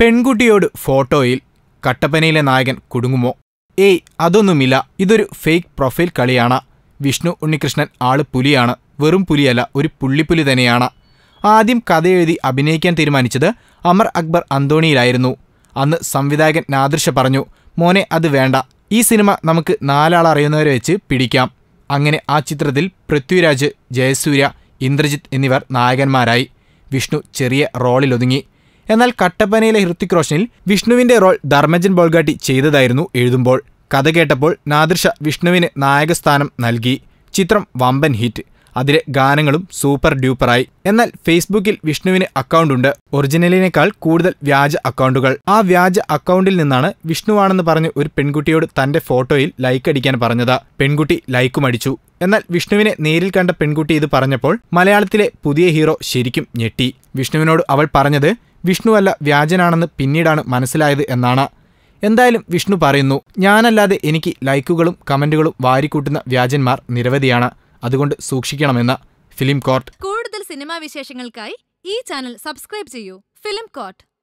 പെൺകുട്ടിയോട് ഫോട്ടോയിൽ കട്ടപ്പനയിലെ നായകൻ കുടുങ്ങുമോ? ഏയ് അതൊന്നുമില്ല. ഇതൊരു ഫേക്ക് പ്രൊഫൈൽ കളിയാണ്. വിഷ്ണു ഉണ്ണികൃഷ്ണൻ ആൾ പുലിയാണ്. വെറും പുലിയല്ല ഒരു പുള്ളിപ്പുലി തന്നെയാണ്. ആദ്യം കഥ എഴുതി അഭിനയിക്കാൻ തീരുമാനിച്ചത് അമർ അക്ബർ അന്തോണിയിലായിരുന്നു. അന്ന് സംവിധായകൻ നാദൃശ പറഞ്ഞു മോനെ അത് വേണ്ട. ഈ സിനിമ നമുക്ക് നാലാൾ അറിയുന്നവരെ വെച്ച് പിടിക്കാം. അങ്ങനെ ആ ചിത്രത്തിൽ പൃഥ്വിരാജ് ജയസൂര്യ ഇന്ദ്രജിത്ത് എന്നിവർ നായകന്മാരായി. വിഷ്ണു ചെറിയ റോളിലൊതുങ്ങി എന്നാൽ കട്ടപ്പനയിലെ ഹൃത്തിക് റോഷനിൽ വിഷ്ണുവിന്റെ റോൾ ധർമ്മജൻ ബോൾഗാട്ടി ചെയ്തതായിരുന്നു എഴുതുമ്പോൾ. കഥ കേട്ടപ്പോൾ നാദിർഷ വിഷ്ണുവിന് നായകസ്ഥാനം നൽകി. ചിത്രം വമ്പൻ ഹിറ്റ്. അതിലെ ഗാനങ്ങളും സൂപ്പർ ഡ്യൂപ്പറായി. എന്നാൽ ഫേസ്ബുക്കിൽ വിഷ്ണുവിന് അക്കൗണ്ടുണ്ട്. ഒറിജിനലിനേക്കാൾ കൂടുതൽ വ്യാജ അക്കൗണ്ടുകൾ. ആ വ്യാജ അക്കൗണ്ടിൽ നിന്നാണ് വിഷ്ണുവാണെന്ന് പറഞ്ഞ് ഒരു പെൺകുട്ടിയോട് തന്റെ ഫോട്ടോയിൽ ലൈക്ക് അടിക്കാൻ പറഞ്ഞത്. പെൺകുട്ടി ലൈക്കും അടിച്ചു. എന്നാൽ വിഷ്ണുവിനെ നേരിൽ കണ്ട പെൺകുട്ടി ഇത് പറഞ്ഞപ്പോൾ മലയാളത്തിലെ പുതിയ ഹീറോ ശരിക്കും ഞെട്ടി. വിഷ്ണുവിനോട് അവൾ പറഞ്ഞത് വിഷ്ണുവല്ല വ്യാജനാണെന്ന് പിന്നീടാണ് മനസ്സിലായത് എന്നാണ്. എന്തായാലും വിഷ്ണു പറയുന്നു ഞാനല്ലാതെ എനിക്ക് ലൈക്കുകളും കമന്റുകളും വാരിക്കൂട്ടുന്ന വ്യാജന്മാർ നിരവധിയാണ്. അതുകൊണ്ട് സൂക്ഷിക്കണമെന്ന് ഫിലിം കോർട്ട്. കൂടുതൽ സിനിമാ വിശേഷങ്ങൾക്കായി ഈ ചാനൽ സബ്സ്ക്രൈബ് ചെയ്യൂ. Film coat